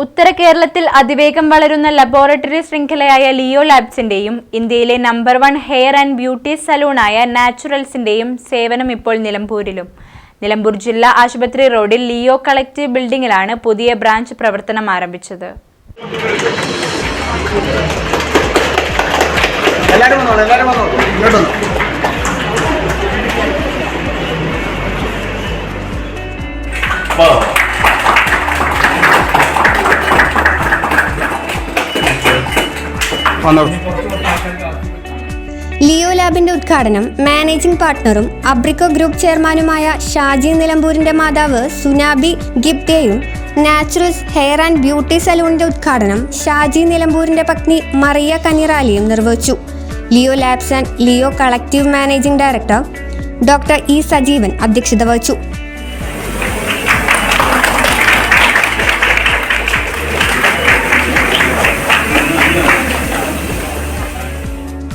നമ്മുടെ കേരളത്തിൽ അതിവേഗം വളരുന്ന ലബോറട്ടറി ശൃംഖലയായ ലിയോ ലാബ്സിന്റെയും ഇന്ത്യയിലെ number one hair and beauty സലൂണായ നാച്ചുറൽസിന്റെയും സേവനം ഇപ്പോൾ നിലമ്പൂരിലും. നിലമ്പൂർ ജില്ലാ ആശുപത്രി റോഡിൽ ലിയോ കളക്റ്റീവ് ബിൽഡിംഗിലാണ് പുതിയ ബ്രാഞ്ച് പ്രവർത്തനം ആരംഭിച്ചത്. Oh. വന്നോളൂ വന്നോളൂ ലിയോ ലാബിന്റെ ഉദ്ഘാടനം മാനേജിംഗ് പാർട്ണറും അബ്രിക്കോ ഗ്രൂപ്പ് ചെയർമാനുമായ ഷാജി നിലമ്പൂരിന്റെ മാതാവ് സുനാബി ഗിബ്ദയും നാച്ചുറൽസ് ഹെയർ ആൻഡ് ബ്യൂട്ടി സലൂണിന്റെ ഉദ്ഘാടനം ഷാജി നിലമ്പൂരിന്റെ പത്നി മറിയ കനിറാലിയും നിർവഹിച്ചു. Leo Labs and Leo collective managing director doctor E Sajeevan അധ്യക്ഷത വഹിച്ചു.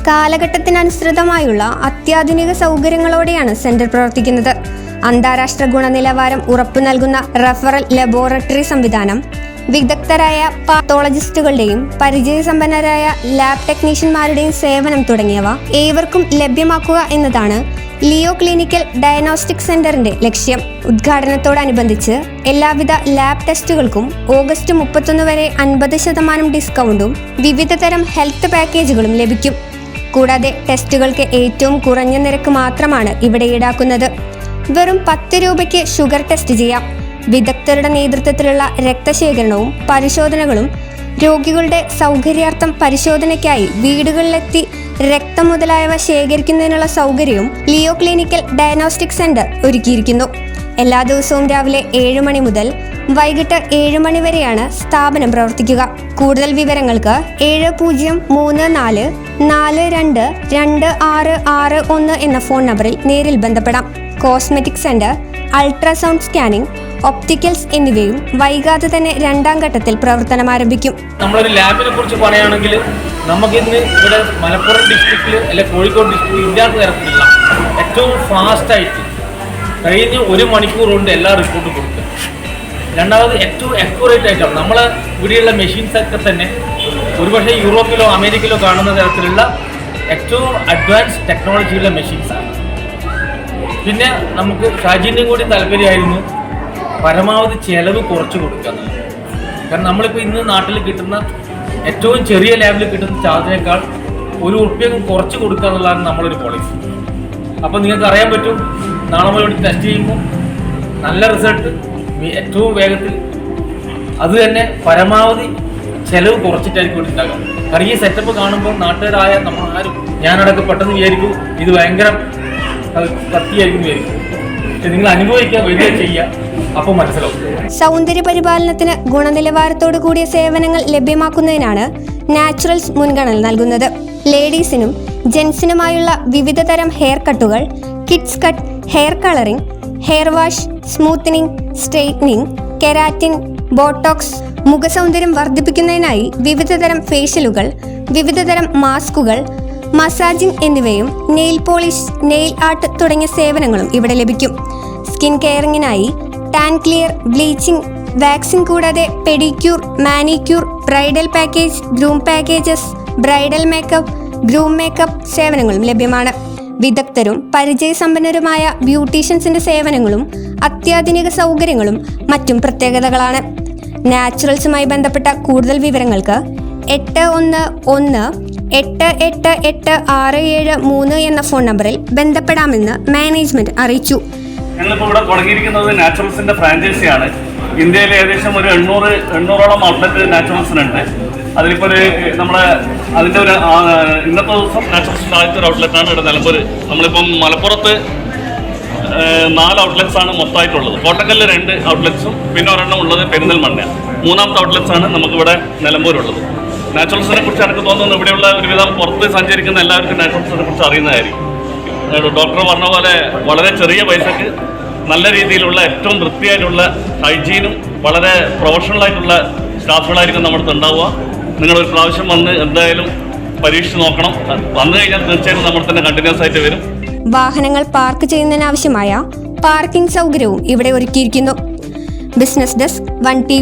കാലഘട്ടത്തിനനുസൃതമായുള്ള അത്യാധുനിക സൗകര്യങ്ങളോടെയാണ് സെന്റർ പ്രവർത്തിക്കുന്നത്. അന്താരാഷ്ട്ര ഗുണനിലവാരം ഉറപ്പു നൽകുന്ന റഫറൽ ലബോറട്ടറി സംവിധാനം വിദഗ്ധരായ പാത്തോളജിസ്റ്റുകളുടെയും പരിചയസമ്പന്നരായ ലാബ് ടെക്നീഷ്യന്മാരുടെയും സേവനം തുടങ്ങിയവ ഏവർക്കും ലഭ്യമാക്കുക എന്നതാണ് ലിയോ ക്ലിനിക്കൽ ഡയഗ്നോസ്റ്റിക് സെന്ററിന്റെ ലക്ഷ്യം. ഉദ്ഘാടനത്തോടനുബന്ധിച്ച് എല്ലാവിധ ലാബ് ടെസ്റ്റുകൾക്കും ഓഗസ്റ്റ് മുപ്പത്തൊന്ന് വരെ അൻപത് ശതമാനം ഡിസ്കൗണ്ടും വിവിധതരം ഹെൽത്ത് പാക്കേജുകളും ലഭിക്കും. കൂടാതെ ടെസ്റ്റുകൾക്ക് ഏറ്റവും കുറഞ്ഞ നിരക്ക് മാത്രമാണ് ഇവിടെ ഈടാക്കുന്നത്. വെറും പത്ത് രൂപയ്ക്ക് ഷുഗർ ടെസ്റ്റ് ചെയ്യാം. വിദഗ്ധരുടെ നേതൃത്വത്തിലുള്ള രക്തശേഖരണവും പരിശോധനകളും രോഗികളുടെ സൗകര്യാർത്ഥം പരിശോധനയ്ക്കായി വീടുകളിലെത്തി രക്തം മുതലായവ ശേഖരിക്കുന്നതിനുള്ള സൗകര്യവും ലിയോ ക്ലിനിക്കൽ ഡയഗ്നോസ്റ്റിക് സെന്റർ ഒരുക്കിയിരിക്കുന്നു. എല്ലാ ദിവസവും രാവിലെ ഏഴ് മണി മുതൽ വൈകിട്ട് ഏഴ് മണി വരെയാണ് സ്ഥാപനം പ്രവർത്തിക്കുക. കൂടുതൽ വിവരങ്ങൾക്ക് ഏഴ് പൂജ്യം മൂന്ന് നാല് നാല് രണ്ട് രണ്ട് ആറ് ആറ് ഒന്ന് എന്ന ഫോൺ നമ്പറിൽ നേരിൽ ബന്ധപ്പെടാം. Cosmetic centre ultrasound scanning opticals എന്നിവയും വൈകാതെ തന്നെ രണ്ടാം ഘട്ടത്തിൽ പ്രവർത്തനം ആരംഭിക്കും. നമ്മളൊരു ലാബിനെ കുറിച്ച് പറയുകയാണെങ്കിൽ നമുക്കിന്ന് ഇവിടെ മലപ്പുറം ഡിസ്ട്രിക്റ്റിൽ അല്ലെങ്കിൽ കോഴിക്കോട് ഡിസ്ട്രിക്റ്റിൽ ഇല്ലാത്ത തരത്തിലുള്ള ഏറ്റവും ഫാസ്റ്റായിട്ട് കഴിഞ്ഞ് ഒരു മണിക്കൂർ കൊണ്ട് എല്ലാ റിപ്പോർട്ടും കൊടുക്കുക. രണ്ടാമത് ഏറ്റവും അക്യൂറേറ്റ് ആയിട്ടാണ്. നമ്മൾ ഇവിടെയുള്ള മെഷീൻസ് ഒക്കെ തന്നെ ഒരുപക്ഷെ യൂറോപ്പിലോ അമേരിക്കയിലോ കാണുന്ന തരത്തിലുള്ള ഏറ്റവും അഡ്വാൻസ് ടെക്നോളജിയുള്ള മെഷീൻസാണ് പിന്നെ നമുക്ക് ഷാജിന്റെയും കൂടി താല്പര്യമായിരുന്നു പരമാവധി ചിലവ് കുറച്ച് കൊടുക്കുക കാരണം നമ്മളിപ്പോൾ ഇന്ന് നാട്ടിൽ കിട്ടുന്ന ഏറ്റവും ചെറിയ ലാബിൽ കിട്ടുന്ന ചാർജിനേക്കാൾ ഒരു ഉറുപ്പ്യക്കും കുറച്ച് കൊടുക്കുക എന്നുള്ളതാണ് നമ്മളൊരു പോളിസി അപ്പോൾ നിങ്ങൾക്ക് അറിയാൻ പറ്റും നാളെ മുതൽ ടെസ്റ്റ് ചെയ്യുമ്പോൾ നല്ല റിസൾട്ട് ഏറ്റവും വേഗത്തിൽ അത് തന്നെ പരമാവധി ചെലവ് കുറച്ചിട്ടായിരിക്കും ഉണ്ടാകുക കാരണം ഈ സെറ്റപ്പ് കാണുമ്പോൾ നാട്ടുകാരായ നമ്മൾ ആരും ഞാനടക്കം പെട്ടെന്ന് വിചാരിക്കും ഇത് ഭയങ്കര കത്തിയായിരിക്കും വിചാരിക്കും. നിങ്ങൾ അപ്പോൾ സൗന്ദര്യ പരിപാലനത്തിന് ഗുണനിലവാരത്തോടു കൂടിയ സേവനങ്ങൾ ലഭ്യമാക്കുന്നതിനാണ് നാച്ചുറൽസ് മുൻഗണന നൽകുന്നത്. ലേഡീസിനും ജെൻസിനുമായുള്ള വിവിധ തരം hair കട്ടുകൾ kids cut hair colouring hair wash smoothening straightening keratin botox മുഖസൗന്ദര്യം വർദ്ധിപ്പിക്കുന്നതിനായി വിവിധതരം ഫേഷ്യലുകൾ വിവിധതരം മാസ്കുകൾ മസാജിംഗ് എന്നിവയും നെയിൽ പോളിഷ് നെയിൽ ആർട്ട് തുടങ്ങിയ സേവനങ്ങളും ഇവിടെ ലഭിക്കും. സ്കിൻ കെയറിങ്ങിനായി ടാൻ ക്ലിയർ ബ്ലീച്ചിംഗ് വാക്സിൻ കൂടാതെ pedicure manicure bridal package groom packages bridal makeup groom makeup സേവനങ്ങളും ലഭ്യമാണ്. വിദഗ്ധരും പരിചയസമ്പന്നരുമായ ബ്യൂട്ടീഷ്യൻസിന്റെ സേവനങ്ങളും അത്യാധുനിക സൗകര്യങ്ങളും മറ്റും പ്രത്യേകതകളാണ്. നാച്ചുറൽസുമായി ബന്ധപ്പെട്ട കൂടുതൽ വിവരങ്ങൾക്ക് എട്ട് ഒന്ന് ഒന്ന് എട്ട് എട്ട് എട്ട് ആറ് ഏഴ് മൂന്ന് എന്ന ഫോൺ നമ്പറിൽ ബന്ധപ്പെടാമെന്ന് മാനേജ്മെന്റ് അറിയിച്ചു. ഞങ്ങളിപ്പോൾ ഇവിടെ നാച്ചുറൽസിന്റെ ഫ്രാഞ്ചൈസിയാണ്. ഏകദേശം ഒരു എണ്ണൂറ് എണ്ണൂറോളം ഔട്ട്ലെറ്റ് നാച്ചുറൽസിനുണ്ട്. അതിലിപ്പോൾ ഒരു നമ്മളെ അതിന്റെ ഒരു ഇന്നത്തെ ദിവസം ആദ്യത്തെ ഒരു ഔട്ട്ലെറ്റ് ആണ് ഇവിടെ നിലമ്പൂർ നമ്മളിപ്പം മലപ്പുറത്ത് നാല് ഔട്ട്ലെറ്റ്സ് ആണ് മൊത്തമായിട്ടുള്ളത് കോട്ടക്കല്ല് രണ്ട് ഔട്ട്ലെറ്റ്സും പിന്നെ ഒരെണ്ണം ഉള്ളത് പെരിന്തൽമണ്ണ മൂന്നാമത്തെ ഔട്ട്ലെറ്റ്സ് ആണ് നമുക്കിവിടെ നിലമ്പൂരുള്ളത്. നാച്ചുറൽസിനെ കുറിച്ച് എനിക്ക് തോന്നുന്നു ഇവിടെയുള്ള ഒരുവിധം പുറത്ത് സഞ്ചരിക്കുന്ന എല്ലാവർക്കും നാച്ചുറൽസിനെ കുറിച്ച് അറിയുന്നതായിരിക്കും. ഡോക്ടർ പറഞ്ഞ പോലെ വളരെ ചെറിയ പൈസക്ക് നല്ല രീതിയിലുള്ള ഏറ്റവും വൃത്തിയായിട്ടുള്ള ഹൈജീനും വളരെ പ്രൊഫഷണലായിട്ടുള്ള സ്റ്റാഫുകളായിരിക്കും നമ്മുടെ അടുത്ത് ഉണ്ടാവുക. നിങ്ങൾ ഒരു പ്രാവശ്യം വന്ന് എന്തായാലും പരീക്ഷിച്ച് നോക്കണം. വന്നു കഴിഞ്ഞാൽ തീർച്ചയായിട്ടും നമ്മൾ തന്നെ കണ്ടിന്യൂസ് ആയിട്ട് വരും. വാഹനങ്ങൾ പാർക്ക് ചെയ്യുന്നതിനാവശ്യമായ പാർക്കിംഗ് സൗകര്യവും ഇവിടെ ഒരുക്കിയിരിക്കുന്നു. Business desk one T